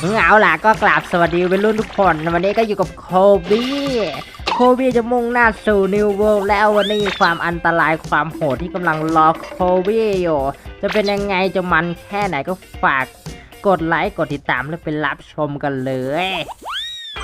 เอาล่ะก็กราบสวัสดีเป็นรุ่นทุกคน วันนี้ก็อยู่กับโคบี้โคบี้จะมุ่งหน้าสู่นิวเวิลด์แล้ววันนี้ความอันตรายความโหดที่กำลังรอโคบี้อยู่ จะเป็นยังไงจะมันแค่ไหนก็ฝากกดไลค์กดติดตามและไปรับชมกันเลย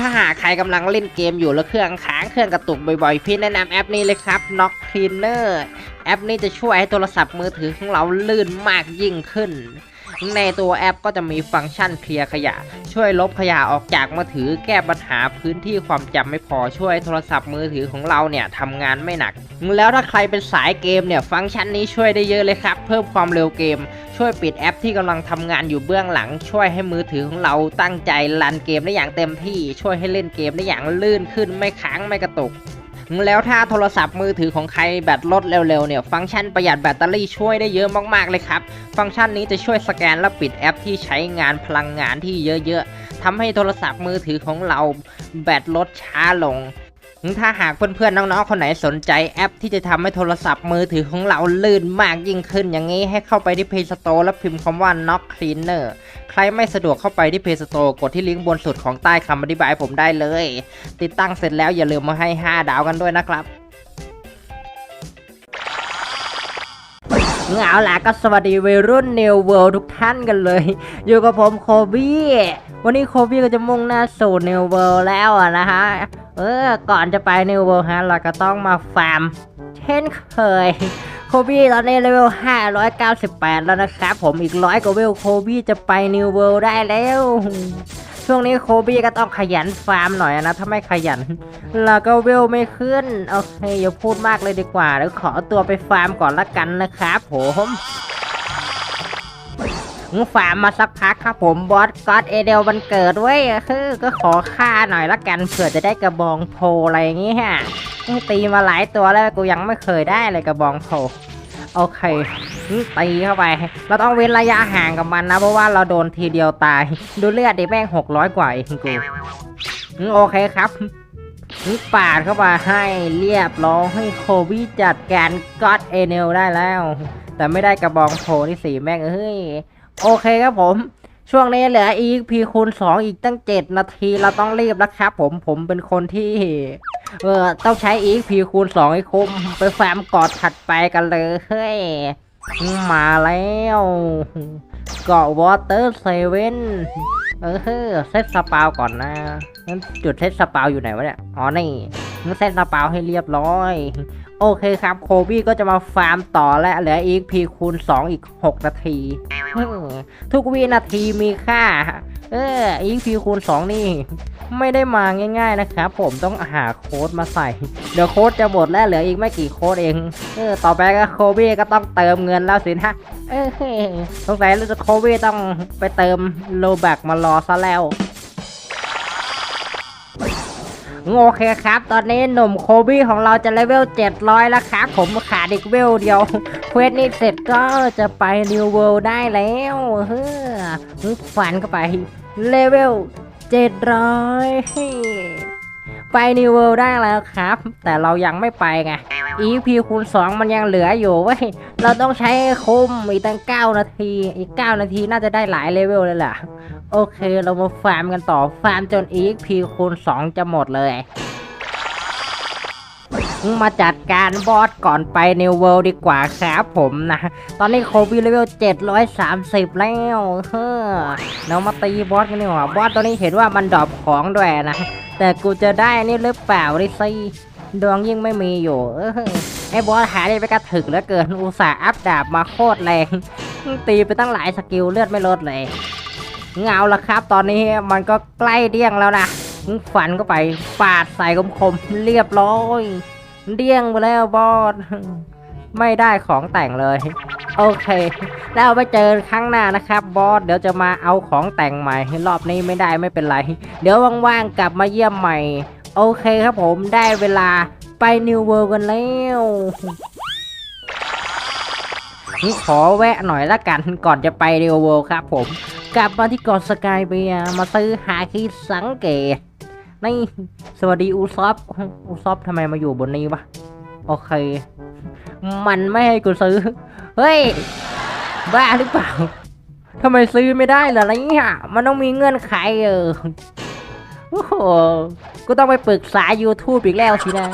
ถ้าหากใครกำลังเล่นเกมอยู่แล้วเครื่องค้างเครื่องกระตุกบ่อยๆ พี่แนะนำแอปนี้เลยครับ Knock Cleaner แอปนี้จะช่วยให้โทรศัพท์มือถือของเราลื่นมากยิ่งขึ้น ในตัวแอปก็จะมีฟังก์ชันเคลียร์ขยะ ช่วยลบขยะออกจากมือถือแก้ปัญหาพื้นที่ความจำไม่พอช่วยโทรศัพท์มือถือของเราเนี่ยทำงานไม่หนัก แล้วถ้าใครเป็นสายเกมเนี่ยฟังก์ชันนี้ช่วยได้เยอะเลยครับ เพิ่มความเร็วเกม ช่วยปิดแอปที่กำลังทำงานอยู่เบื้องหลัง ช่วยให้มือถือของเราตั้งใจรันเกมได้อย่างเต็มที่ ช่วยให้เล่นเกมได้อย่างลื่นขึ้นไม่ค้างไม่กระตุก แล้วถ้าโทรศัพท์มือถือของใครแบตลดเร็วๆเนี่ย ฟังก์ชันประหยัดแบตเตอรี่ช่วยได้เยอะมากๆเลยครับ ฟังก์ชันนี้จะช่วยสแกนและปิดแอปที่ใช้งานพลังงานที่เยอะๆทำให้โทรศัพท์มือถือของเราแบตลดช้าลง ถ้าหากเพื่อนๆน้องๆคนไหนสนใจแอปที่จะทำให้โทรศัพท์มือถือของเราลื่นมากยิ่งขึ้นอย่างนี้ให้เข้าไปที่ Play Store แล้วพิมพ์คำว่า Knock Cleaner ใครไม่สะดวกเข้าไปที่ Play Store กดที่ลิงก์บนสุดของใต้คำอธิบายผมได้เลย ติดตั้งเสร็จแล้วอย่าลืมมาให้ 5 ดาวกันด้วยนะครับ เอาหล่ะก็สวัสดีวัยรุ่น New World ทุกท่านกันเลย อยู่กับผมโคบี้วันนี้โคบี้ก็จะมุ่งหน้าสู่ New World แล้วอะนะฮะเออก่อนจะไป New World ฮะเราก็ต้องมาฟาร์มเช่นเคยโคบี้ตอนนี้เลเวล 598 แล้วนะครับ ผมอีกร้อยกว่าเวลโคบี้จะไป New World ได้แล้ว ช่วงนี้โคบี้ก็ต้องขยันฟาร์มหน่อยนะ ถ้าไม่ขยัน เราก็เวลไม่ขึ้น โอเคอย่าพูดมากเลยดีกว่าเดี๋ยวขอตัวไปฟาร์มก่อนละกันนะครับผมฟาร์มมาสักพักครับผมบอสก็อดเอเดลวันเกิดเว้ยคือก็ขอค่าหน่อยละกันเผื่อจะได้กระบองโพอะไรอย่างงี้ฮะตีมาหลายตัวแล้วกูยังไม่เคยได้เลยกระบองโพ โอเคตีเข้าไป เราต้องเว้นระยะห่างกับมันนะ เพราะว่าเราโดนทีเดียวตาย ดูเลือดดิแม่งหกร้อยกว่าเองกูโอเคครับนี่ปาดเข้ามาให้เรียบร้อยให้โคบี้จัดการก็อดเอเนลได้แล้ว แต่ไม่ได้กระบองโผที่สีแม่งเอ้ย โอเคครับผม ช่วงนี้เหลืออีกพีคูณ2 อีกตั้ง 7 นาทีเราต้องรีบแล้วครับผมผมเป็นคนที่ เออ ต้องใช้อีกพีคูณ2ให้คุ้มไปแฟมกอดถัดไปกันเลยเฮ้ยมาแล้วเกาะวอเตอร์เซเว่นเออเซตสปาวก่อนนะงั้นจุดเซตสปาวอยู่ไหนวะเนี่ยอ๋อนี่งั้นเซตสปาวให้เรียบร้อย โอเคครับ โคบี้ก็จะมาฟาร์มต่อและเหลืออีกพีคูณ 2 อีก 6 นาที ทุกวินาทีมีค่า เอออีกพีคูณ 2 นี่ ไม่ได้มาง่าย ๆนะครับ ผมต้องหาโค้ดมาใส่ เดี๋ยวโค้ดจะหมดแล้วเหลืออีกไม่กี่โค้ดเอง เออ ต่อไปก็โคบี้ก็ต้องเติมเงินแล้วสินะ เออสงสัยเราจะโคบี้ต้องไปเติมโลแบกมารอซะแล้วโอเคครับ ตอนนี้หนุ่มโคบี้ของเราจะเลเวล 700 แล้วครับ ผมขาดอีกเวลเดียวเควสนี้เสร็จก็จะไปนิวเวิลด์ได้แล้วเฮ้อ ฟันเข้าไป เลเวล700ไปนิวเวิลได้แล้วครับ แต่เรายังไม่ไปไง EP คูณ 2 มันยังเหลืออยู่เว้ย เราต้องใช้คุมอีกตั้ง 9 นาที อีก 9 นาทีน่าจะได้หลายเลเวลเลยแหละโอเค เรามาฟาร์มกันต่อ ฟาร์มจน EP คูณ 2 จะหมดเลย มาจัดการบอสก่อนไปนิวเวิลด์ดีกว่าครับผมนะ ตอนนี้โคบีเลเวล 730 แล้วเฮ้อเรามาตีบอสกันดีกว่าบอสตัวนี้เห็นว่ามันดรอปของด้วยนะ แต่กูจะได้นี่หรือเปล่าดิสิดวงยิ่งไม่มีอยู่ไอ้บอสหาได้ไปกระถึกเหลือเกินอุตส่าห์อัพดาบมาโคตรแรงตีไปตั้งหลายสกิลเลือดไม่ลดเลยเงาละครับ ตอนนี้มันก็ใกล้เดี้ยงแล้วนะฟันก็ไปปาดใส่คมๆเรียบร้อย เดี้ยงไปแล้วบอสไม่ได้ของแต่งเลย โอเค แล้วไปเจอครั้งหน้านะครับบอสเดี๋ยวจะมาเอาของแต่งใหม่ รอบนี้ไม่ได้ไม่เป็นไร เดี๋ยวว่างๆกลับมาเยี่ยมใหม่ โอเคครับผมได้เวลาไปนิวเวิร์กันแล้วขอแวะหน่อยละกันก่อนจะไปนิวเวิร์ครับผม กลับมาที่เกาะสกายเบียมาซื้อหาคีสังเกต นี่ สวัสดีอูซอฟอูซอฟทำไมมาอยู่บนนี้วะ โอเค มันไม่ให้กูซื้อ เฮ้ย บ้าหรือเปล่าทำไมซื้อไม่ได้ล่ะอะไรเนี่ยมันต้องมีเงื่อนไขเออโอ้โหกูต้องไปปรึกษา YouTube อีกแล้วสินะ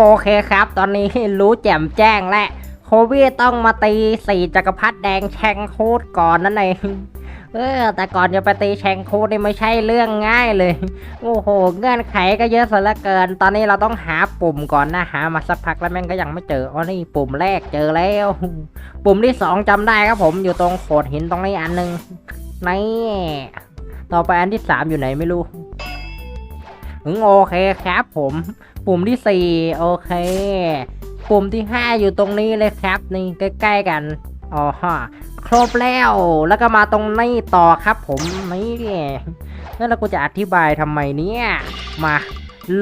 โอเคครับ ตอนนี้รู้แจ่มแจ้งและ โควิดต้องมาตีสี่จักรพรรดิแดงแชงโคดก่อนนั่นเอง เออ แต่ก่อนจะไปตีแชงคดนี่ไม่ใช่เรื่องง่ายเลย โอ้โห เงื่อนไขก็เยอะซะเหลือเกิน ตอนนี้เราต้องหาปุ่มก่อนนะ หามาสักพักแล้วแม่งก็ยังไม่เจอ อ๋อ นี่ปุ่มแรกเจอแล้ว ปุ่มที่สองจำได้ครับผม อยู่ตรงโขดหินตรงนี้อันหนึ่งนี่ ต่อไปอันที่สามอยู่ไหนไม่รู้โอเคครับผม ปุ่มที่สี่โอเค ปุ่มที่ห้าอยู่ตรงนี้เลยครับ นี่ใกล้ๆกัน อ๋อฮะ ครบแล้ว แล้วก็มาตรงนี้ต่อครับผมนี่แล้วเรากูจะอธิบายทำไมเนี่ย มา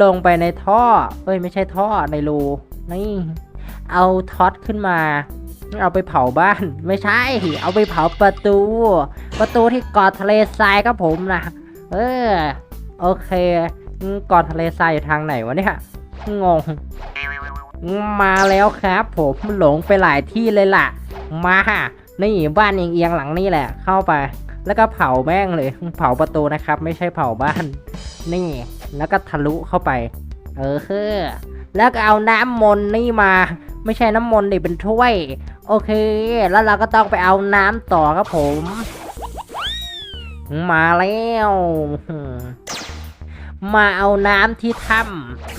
ลงไปในท่อ เอ้ยไม่ใช่ท่อในรูนี่ เอาท็อตขึ้นมา เอาไปเผาบ้าน ไม่ใช่ เอาไปเผาประตู ประตูที่กาะทะเลทรายครับผมนะเออโอเคกาะทะเลทรายอยู่ทางไหนวะเนี่ยงง มาแล้วครับผมหลงไปหลายที่เลยล่ะ มา นี่บ้านเอียงๆหลังนี่แหละ เข้าไป แล้วก็เผาแม่งเลย เผาประตูนะครับ ไม่ใช่เผาบ้าน นี่ แล้วก็ทะลุเข้าไป เออคือแล้วก็เอาน้ำมนต์นี่มา ไม่ใช่น้ำมนต์ดิเป็นถ้วย โอเค แล้วเราก็ต้องไปเอาน้ำต่อครับผม มาแล้ว มาเอาน้ำที่ถ้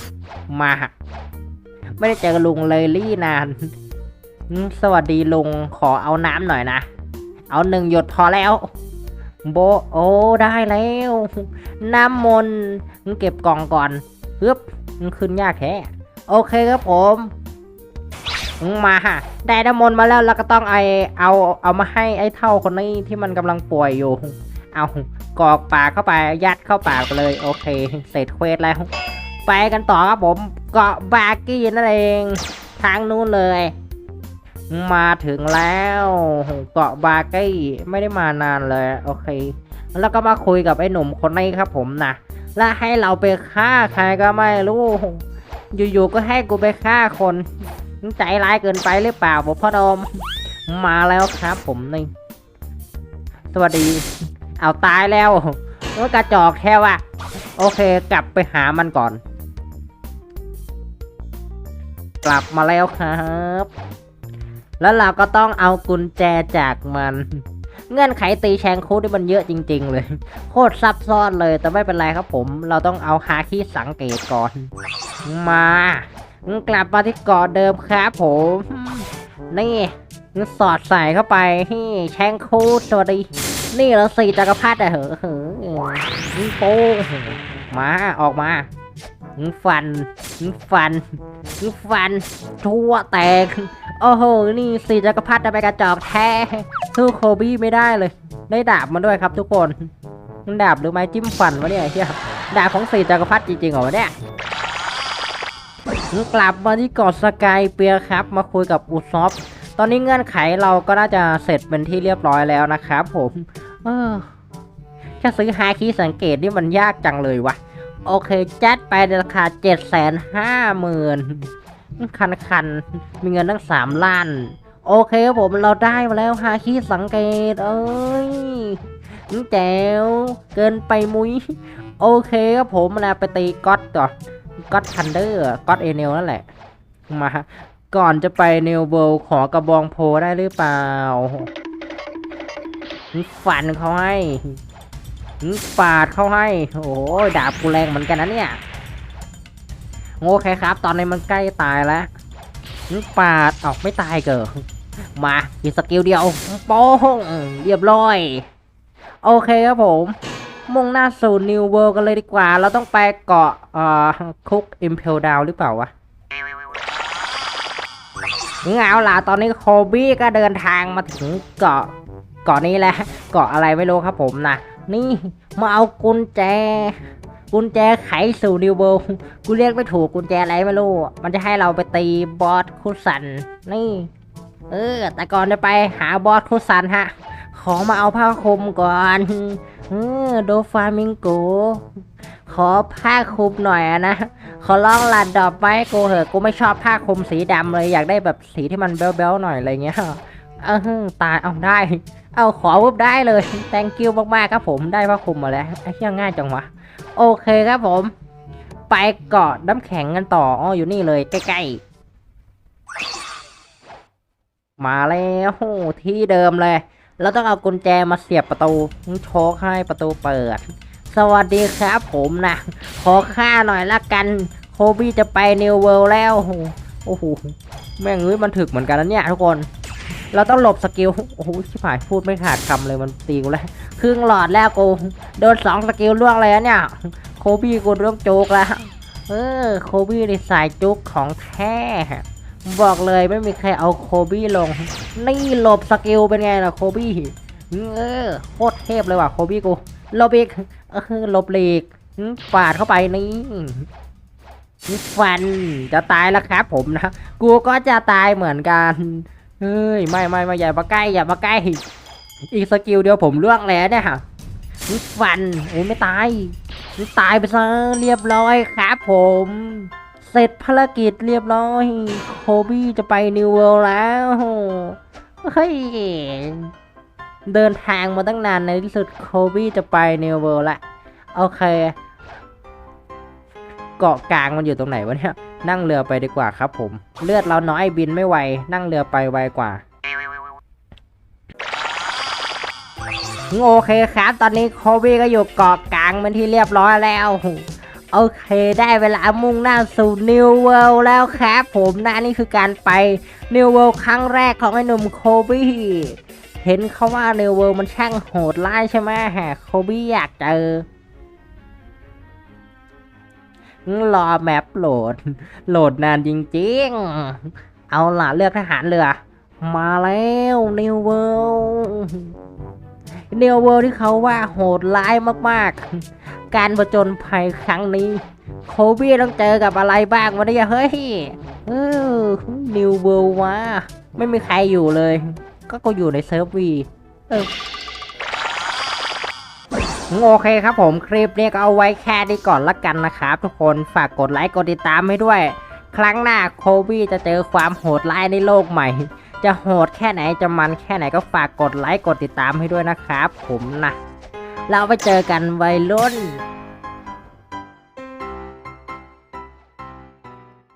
ำมา ไม่ได้เจอลุงเลยลี่นาน สวัสดีลุงขอเอาน้ำหน่อยนะ เอาหนึ่งหยดพอแล้ว โบโอ้ได้แล้ว น้ำมนต์งั้นเก็บกล่องก่อนปึ๊บมันขึ้นยากแท้โอเคครับผมมาฮะได้น้ำมนต์มาแล้วเราก็ต้องไอเอาเอามาให้ไอ้เท่าคนนี้ที่มันกำลังป่วยอยู่ เอากรอกปากเข้าไปยัดเข้าปากไปเลย โอเค เสร็จเควสแล้ว ไปกันต่อครับผมเกาะบากี้นั่นเอง ทางนู้นเลย มาถึงแล้วเกาะบาเก้ไม่ได้มานานเลยโอเค แล้วก็มาคุยกับไอ้หนุ่มคนนี้ครับผมนะและให้เราไปฆ่าใครก็ไม่รู้อยู่ๆก็ให้กูไปฆ่าคนใจร้ายเกินไปหรือเปล่าผมพ่อดมมาแล้วครับผมนี่สวัสดี เอาตายแล้วว่ากระจอกแค่ว่าโอเคกลับไปหามันก่อน กลับมาแล้วครับ แล้วเราก็ต้องเอากุญแจจากมัน เงื่อนไขตีแชงโคดที่มันเยอะจริง ๆ เลย โคตรซับซ้อนเลยแต่ไม่เป็นไรครับผม เราต้องเอาฮาคิสังเกตก่อน มากลับมาที่เกาะเดิมครับผม นี่สอดใส่เข้าไปแชงคดสวัสดี นี่เราสี่จักรพรรดิอะเหอะเหอะโป้มาออกมาฟัน ฟัน ฟัน ทั่วแตก โอ้โห นี่สี่จักรพรรดิจะไปกระจอกแท้สู้โคบี้ไม่ได้เลย ได้ดาบมาด้วยครับทุกคนดาบหรือไม้จิ้มฟันวะเนี่ยเฮียดาบของสี่จักรพรรดิจริงๆเหรอเนี่ยกลับมาที่เกาะสกายเปียครับ มาคุยกับอุซอฟตอนนี้เงื่อนไขเราก็น่าจะเสร็จเป็นที่เรียบร้อยแล้วนะครับผมเออแค่ซื้อฮาคีสังเกตนี่มันยากจังเลยวะโอเคจัดไปในราคาเจ็ดแสนห้าหมื่น คันคันมีเงินตั้งสามล้าน โอเคครับผมเราได้มาแล้วฮาคีสังเกต เอ้ยแจ๋วเกินไปมุ้ย โอเคครับผมนะไปตีก๊อตก่อนก๊อตทันเดอร์ก๊อตเอเนลนั่นแหละ มา ก่อนจะไปเนวเบลขอกระบองโพได้หรือเปล่าฟันเขาให้ปาดเขาให้ โอ้ดาบกูแรงเหมือนกันนะเนี่ย โอเคครับ ตอนนี้มันใกล้ตายแล้วปาดออกไม่ตายเกิดมาอีกสกิลเดียวโป้งเรียบร้อย โอเคครับผม มุ่งหน้าสู่นิวเวิลด์กันเลยดีกว่า เราต้องไปเกาะเอ่อคุกอิมเพลดาวหรือเปล่าวะเงาล่ะตอนนี้โคบี้ก็เดินทางมาถึงเกาะเกาะนี้แหละเกาะอะไรไม่รู้ครับผมนะนี่มาเอากุญแจ กุญแจไขสู่นิวเบิลกูเรียกไม่ถูกกุญแจอะไรไม่รู้ มันจะให้เราไปตีบอสคุซัน นี่ เออ แต่ก่อนจะไปหาบอสคุซันฮะ ขอมาเอาผ้าคลุมก่อนเออโดฟามิงโก ขอผ้าคลุมหน่อยนะ ขอลองลัดดอกไม้กูเหอะกูไม่ชอบผ้าคลุมสีดำเลยอยากได้แบบสีที่มันเบลๆหน่อยอะไรเงี้ยเออตายเอาได้ เอาขอวุบได้เลย thank you มากๆครับผมได้ผ้าคลุมมาแล้วไอ้เหี้ยง่ายจังวะ โอเคครับผม ไปเกาะน้ำแข็งกันต่ออ๋ออยู่นี่เลยใกล้ๆ มาแล้วที่เดิมเลยเราต้องเอากุญแจมาเสียบประตูโชคให้ประตูเปิด สวัสดีครับผมนะ ขอค่าหน่อยละกัน โคบี้จะไปนิวเวิลด์แล้ว โอ้โหแม่งเอ้ยมันถึกเหมือนกันนะเนี่ยทุกคน เราต้องหลบสกิล โอ้โหชิบหายพูดไม่ขาดคำเลยมันตีกูแล้วครึ่งหลอดแล้วกูโดนสองสกิลล่วงเลยอะเนี่ย โคบี้กูเริ่มโจกแล้ว เออ โคบี้ในสายจุกของแท้บอกเลยไม่มีใครเอาโคบี้ลง นี่หลบสกิลเป็นไงล่ะโคบี้ เออโคตรเทพเลยว่ะโคบี้กูหลบอีกเออหลบหลีกอืมปาดเข้าไปนี่นี่ฟันจะตายแล้วครับผมนะ กูก็จะตายเหมือนกัน เฮ้ยไม่ไม่ไม่อย่ามาใกล้อย่ามาใกล้ อีกสกิลเดียวผมล่วงแล้วเนี่ยนี่ฟันโอ้ยไม่ตายนี่ตายไปซะเรียบร้อยครับผม เสร็จภารกิจเรียบร้อยโคบี้จะไปนิวเวิลแล้วเฮ้ยเดินทางมาตั้งนานในที่สุดโคบี้จะไปนิวเวิลละโอเค เกาะกลางมันอยู่ตรงไหนวะเนี่ย นั่งเรือไปดีกว่าครับผม เลือดเราน้อยบินไม่ไว นั่งเรือไปไวกว่า โอเคครับ ตอนนี้โคบี้ก็อยู่เกาะกลางเป็นที่เรียบร้อยแล้วโอเคได้เวลามุ่งหน้าสู่นิวเวิลด์แล้วครับผมนะนี่คือการไปนิวเวิลด์ครั้งแรกของไอ้หนุ่มโคบี้เห็นเขาว่านิวเวิลด์มันช่างโหดร้ายใช่ไหมฮะโคบี้อยากเจอ รอแมปโหลด โหลดนานจริงๆ เอาล่ะเลือกทหารเรือ มาแล้วนิวเวิลด์นิวเวิลด์ที่เขาว่าโหดร้ายมากๆ การประจนภัยครั้งนี้โคบี้ต้องเจอกับอะไรบ้างวะเนี่ยเฮ้ยเออนิวเวิลด์วะไม่มีใครอยู่เลย ก็กูอยู่ในเซิร์ฟวีเออ โอเคครับผมคลิปนี้ก็เอาไว้แค่นี้ก่อนละกันนะครับ ทุกคนฝากกดไลค์กดติดตามให้ด้วย ครั้งหน้าโคบี้จะเจอความโหดร้ายในโลกใหม่ จะโหดแค่ไหนจะมันแค่ไหนก็ฝากกดไลค์กดติดตามให้ด้วยนะครับ ผมนะเราไปเจอกันไวรุ่น